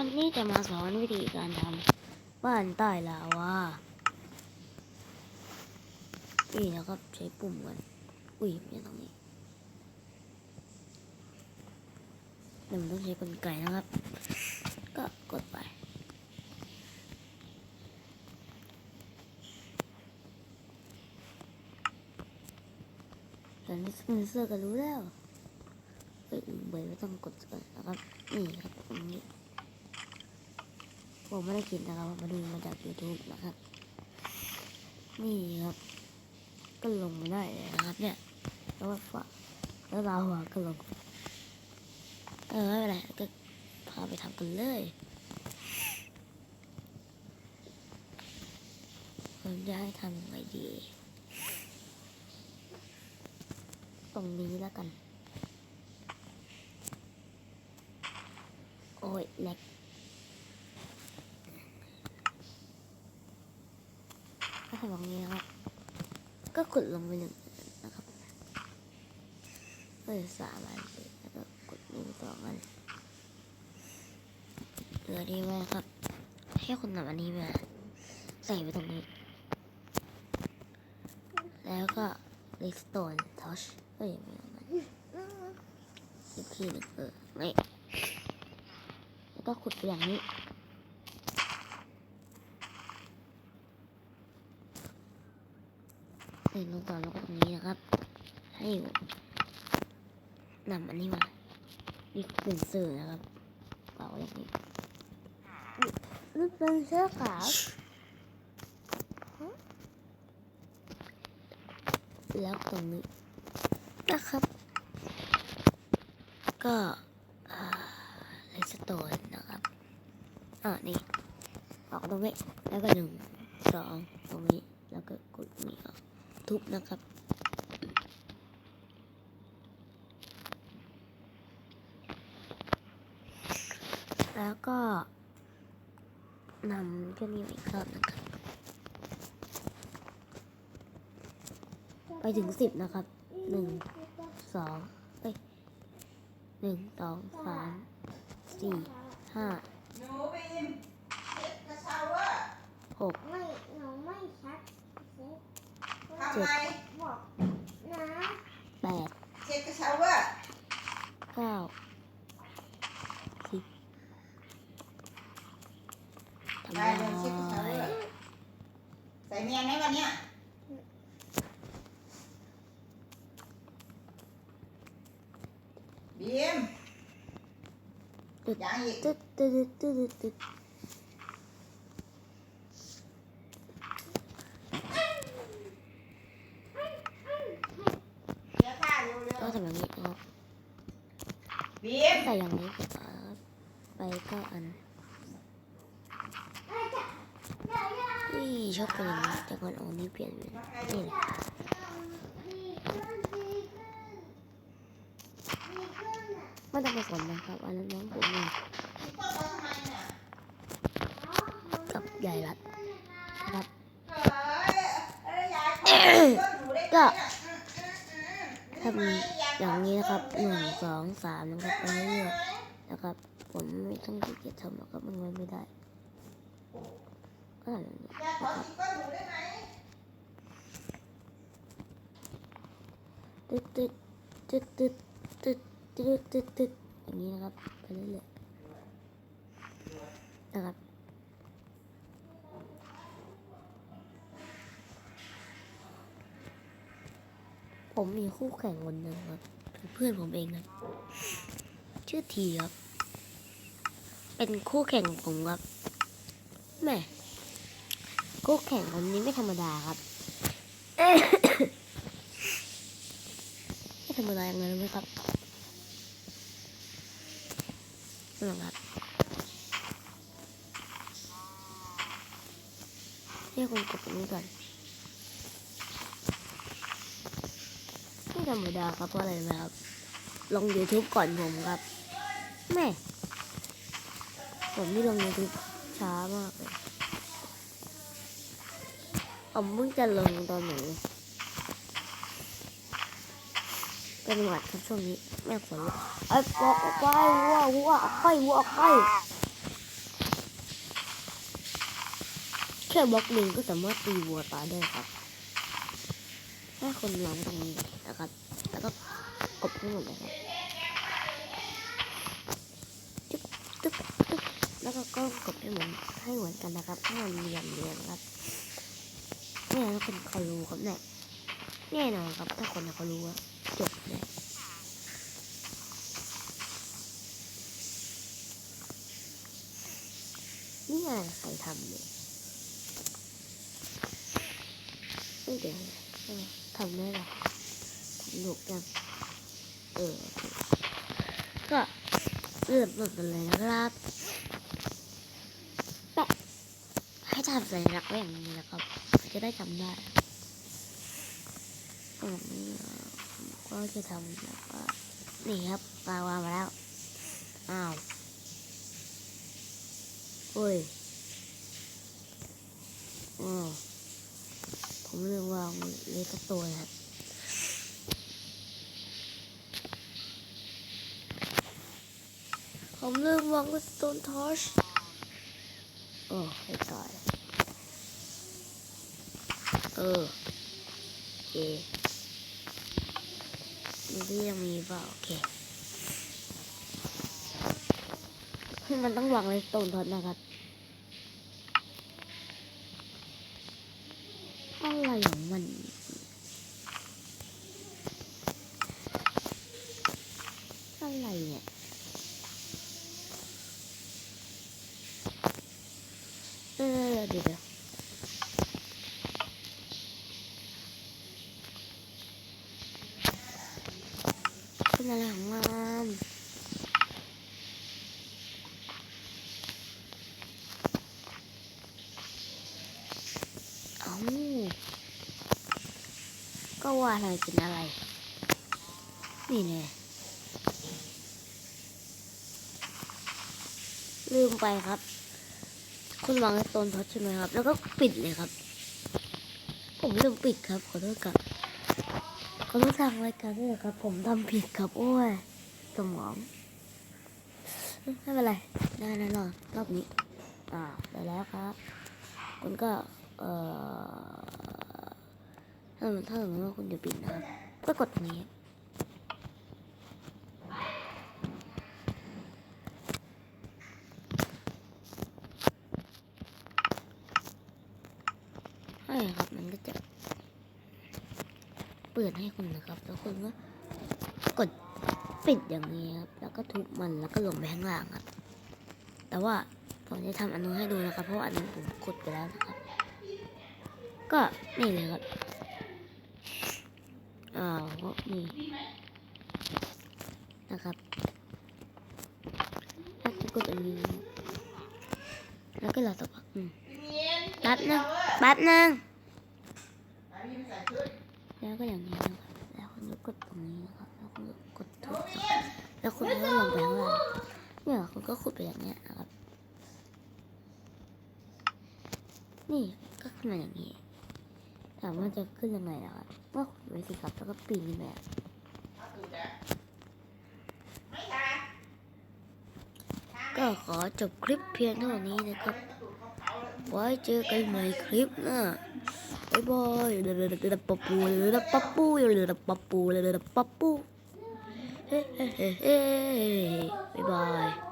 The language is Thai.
วันนี้จะมาสอนวิธีการทำบ้านใต้ลาวา นี่นะครับใช้ปุ่มกันอุ้ยไม่ตรงนี้เดี๋ยวมันต้องใช้กลไกนะครับ ก็กดไปตอนนี้สปอนเซอร์ก็รู้แล้วเอ้ยเบยไม่ต้องกดก่อนนะครับ นี่ครับ ผมไม่ได้คิดนะครับมาดูมาจาก YouTube นะครับ นี่ครับ ก็ลงมาได้เลยนะครับ เนี่ย แล้วว่าฝาแล้วเราอะก็ลง เออไม่เป็นไรก็พาไปทำกันเลยผมจะให้ทำยังไงดี ตรงนี้แล้วกัน โอ้ยแหลก ก็ทำแบบนี้ครับ ก็ขุดลงไปหนึ่งนะครับก็จะสามอันแล้วก็กดนิ้วสองอันเหลือดีไหมครับให้คนนำอันนี้มาใส่ไว้ตรงนี้ แล้วก็ redstone touch เอ้ยไม่เอามันอีกทีหนึ่งเออไม่แล้วก็ขุดไปอย่างนี้ ใส่ลงต่อแล้วก็ตรงนี้นะครับ ให้อยู่นำอันนี้มาอีกเป็นเสือนะครับเป่าอย่างนี้นี่เป็นเสื้อขาวแล้วตรงนี้นะครับ ก็เลสโตนนะครับอ่านี่ออกตรงนี้แล้วก็หนึ่งสองตรงนี้แล้วก็กดนี่ออก ทุบนะครับ แล้วก็นำก็นี่มาอีกรอบนะครับ ไปถึงสิบนะครับหนึ่งสองเอ้ยหนึ่งสองสามสี่ห้า หนูไปอิมเช็ดกระเช้าว่า หก ไม่หนูไม่ชัดเซ็ต ทำไมบอกนะแปดเช็ดกระเช้าว่าเก้าสิบทำไปได้เดินเช็ดกระเช้าว่าใส่เมียนไหมวันเนี้ยบีมยังอีกตึ๊ดตึ๊ดตึ๊ดตึ๊ด ใส่อย่างนี้ไปก็อันนี่ชอบเป็นอยนแต่ก่อนเอานี่เปลี่ยนเป็นี่ไม่ต้องไปสนนะครับ อันนั้นน้องผมเองกับยายรัดะครับ ก็ทำ อย่างนี้นะครับหนึ่งสองสามนะครับไปเรื่อยๆนะครับ ผมไม่ต้องขี้เกียจทำหรอกครับมันไม่ได้ก็ทำอย่างนี้ยายขอสิบก้อนหนูได้ไหมตึ๊ดตึ๊ดตึ๊ดตึ๊ดตึ๊ดตึ๊ดตึ๊ดตึ๊ดอย่างนี้นะครับไปเรื่อยๆนะครับ ผมมีคู่แข่งคนหนึ่งครับเป็นเพื่อนผมเองครับชื่อทีครับ เป็นคู่แข่งของผมครับแม่คู่แข่งคนนี้ไม่ธรรมดาครับไม่ธรรมดาอย่างนั้ไหมครับนั่นแหละครับเรียกคนกดตรงนี้ก่อน ธรรมดาครับเพราะอะไรนะครับ ลง YouTube ก่อนผมครับ แม่ ผมนี่ลง YouTube ช้ามากเลยผมเพิ่งจะลงตอนไหนเป็นหวัดครับช่วงนี้ แม่ฝนไอ้ปอกไปวัววัวไปวัวไปแค่บล็อกหนึ่งก็สามารถตีวัวตายได้ครับ แค่คนล้างตรงนี้นะครับ แล้วก็กบให้หมดเลยครับจึ๊บตึ๊บตึ๊บแล้วก็ก็กบให้เหมือนให้เหมือนกันนะครับให้มันเรียงเรียงครับเนี่ยถ้าคนเขารู้ครับเนี่ยแน่นอนครับถ้าคนเขารู้ว่าจบเลยนี่ไงใครทำเนี่ยไม่เดี๋ยว ทำได้หรอทำหนุกยังเออ ก็เริ่มต้นกันเลยนะครับแปะให้ทำสัญลักษณ์ไว้อย่างนี้นะครับ จะได้จำได้ก็แบบนี้เอ่อผมก็จะทำแบบว่านี่ครับปลาวางมาแล้ว อ้าวโอ้ยอ๋อ ผมลืมวางเลกตัวนะครับผมลืมวางสโตนทอชโอ้ให้ตาย เออโอเคมันก็ยังมีเปล่าโอเคมันต้องวางเลยสโตนทอชนะครับ อะไรของมัน อะไรเนี่ย เดี๋ยวเดียวเป็นอะไรของมันเอ้าก็ว่าอะไรเป็นอะไร นี่แน่ลืมไปครับ คุณวางไว้ตนท็อดใช่ไหมครับ แล้วก็ปิดเลยครับ ผมลืมปิดครับ ขอโทษครับขอโทษทางรายการด้วยครับ ผมทำผิดครับ โอ้ยสมองไม่เป็นไร ได้แน่นอนรอบนี้ อ่าได้แล้วครับ คุณก็ เอ่อถ้าถ้าสมมติว่าคุณจะปิดนะครับ ก็กดตรงนี้ ใช่ครับ มันก็จะ เปิดให้คุณนะครับ แล้วคุณก็กดปิดอย่างนี้ครับ แล้วก็ทุบมันแล้วก็ลงไปข้างล่างครับ แต่ว่าผมจะทำอันนู้นให้ดูนะครับ เพราะว่าอันนู้ผมกดไปแล้วนะครับ ก็นี่เลยครับอ่าก็นี่นะครับแล้วก็กดอันนี้แล้วก็รอสักพักหนึ่งพี่เมียนแป๊บนึงแป๊บนึง เอาพี่มาใส่ชุด แล้วก็อย่างนี้นะครับแล้วคุณก็กดตรงนี้นะครับแล้วคุณก็กดหนูทุบแล้วคุณก็ลงไปข้างล่างเนี่ยคุณก็ขุดไปอย่างเงี้ยนะครับ นี่ก็ขึ้นมาอย่างนี้ถามว่าจะขึ้นยังไงนะครับก็ขุดไว้สิครับแล้วก็ปีนขึ้นไปไม่ค่ะก็ขอจบคลิปเพียงเท่านี้นะครับ ไว้เจอกันใหม่คลิปหน้า บ๊าย